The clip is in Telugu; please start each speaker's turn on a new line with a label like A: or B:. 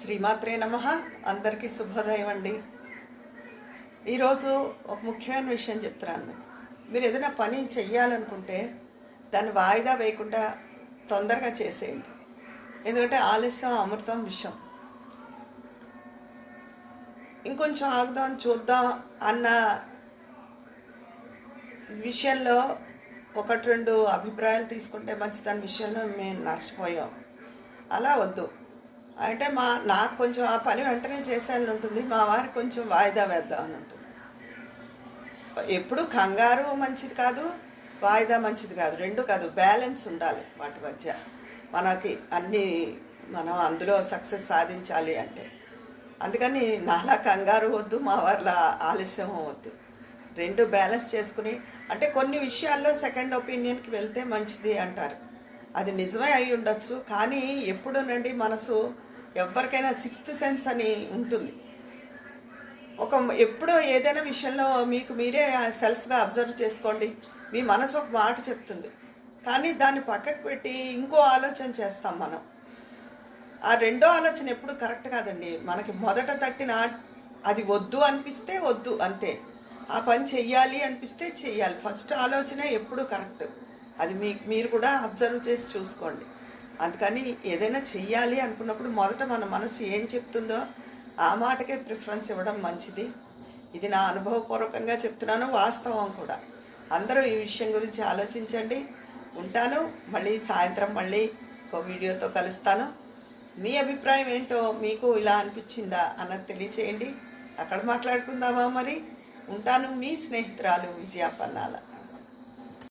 A: శ్రీమాత్రే నమ. అందరికీ శుభోదయం అండి. ఈరోజు ఒక ముఖ్యమైన విషయం చెప్తున్నాను మీరు ఏదైనా పని చెయ్యాలనుకుంటే దాన్ని వాయిదా వేయకుండా తొందరగా చేసేయండి. ఎందుకంటే ఆలస్యం అమృతం విషయం ఇంకొంచెం ఆగుదాం చూద్దాం అన్న విషయంలో ఒకటి రెండు అభిప్రాయాలు తీసుకుంటే మంచిదాని విషయంలో మేము నష్టపోయాం. అలా వద్దు. అంటే మా నాకు కొంచెం ఆ పని వెంటనే చేసేయాలని ఉంటుంది. మా వారికి కొంచెం వాయిదా వేద్దాం అని ఉంటుంది. ఎప్పుడు కంగారు మంచిది కాదు వాయిదా మంచిది కాదు. రెండు కాదు బ్యాలెన్స్ ఉండాలి వాటి మధ్య. మనకి అన్నీ మనం అందులో సక్సెస్ సాధించాలి అంటే. అందుకని నాలా కంగారు వద్దు మా వాళ్ళ ఆలస్యం వద్దు. రెండు బ్యాలెన్స్ చేసుకుని అంటే కొన్ని విషయాల్లో సెకండ్ ఒపీనియన్కి వెళ్తే మంచిది అంటారు. అది నిజమే అయి ఉండొచ్చు. కానీ ఎప్పుడునండి మనసు ఎవరికైనా సిక్స్త్ సెన్స్ అని ఉంటుంది. ఒక ఎప్పుడో ఏదైనా విషయంలో మీకు మీరే సెల్ఫ్గా అబ్జర్వ్ చేసుకోండి. మీ మనసు ఒక మాట చెప్తుంది. కానీ దాన్ని పక్కకు పెట్టి ఇంకో ఆలోచన చేస్తాం మనం. ఆ రెండో ఆలోచన ఎప్పుడు కరెక్ట్ కాదండి. మనకి మొదట తట్టిన అది వద్దు అనిపిస్తే వద్దు అంతే. ఆ పని చెయ్యాలి అనిపిస్తే చెయ్యాలి. ఫస్ట్ ఆలోచన ఎప్పుడు కరెక్ట్. అది మీ మీరు కూడా అబ్జర్వ్ చేసి చూసుకోండి. అందుకని ఏదైనా చెయ్యాలి అనుకున్నప్పుడు మొదట మన మనసు ఏం చెప్తుందో ఆ మాటకే ప్రిఫరెన్స్ ఇవ్వడం మంచిది. ఇది నా అనుభవపూర్వకంగా చెప్తున్నాను వాస్తవం కూడా. అందరూ ఈ విషయం గురించి ఆలోచించండి. ఉంటాను. మళ్ళీ సాయంత్రం మళ్ళీ ఒక వీడియోతో కలుస్తాను. మీ అభిప్రాయం ఏంటో మీకు ఇలా అనిపించిందా అన్నది తెలియచేయండి. అక్కడ మాట్లాడుకుందామా మరి? ఉంటాను మీ స్నేహితురాలు విజయాపన్నాల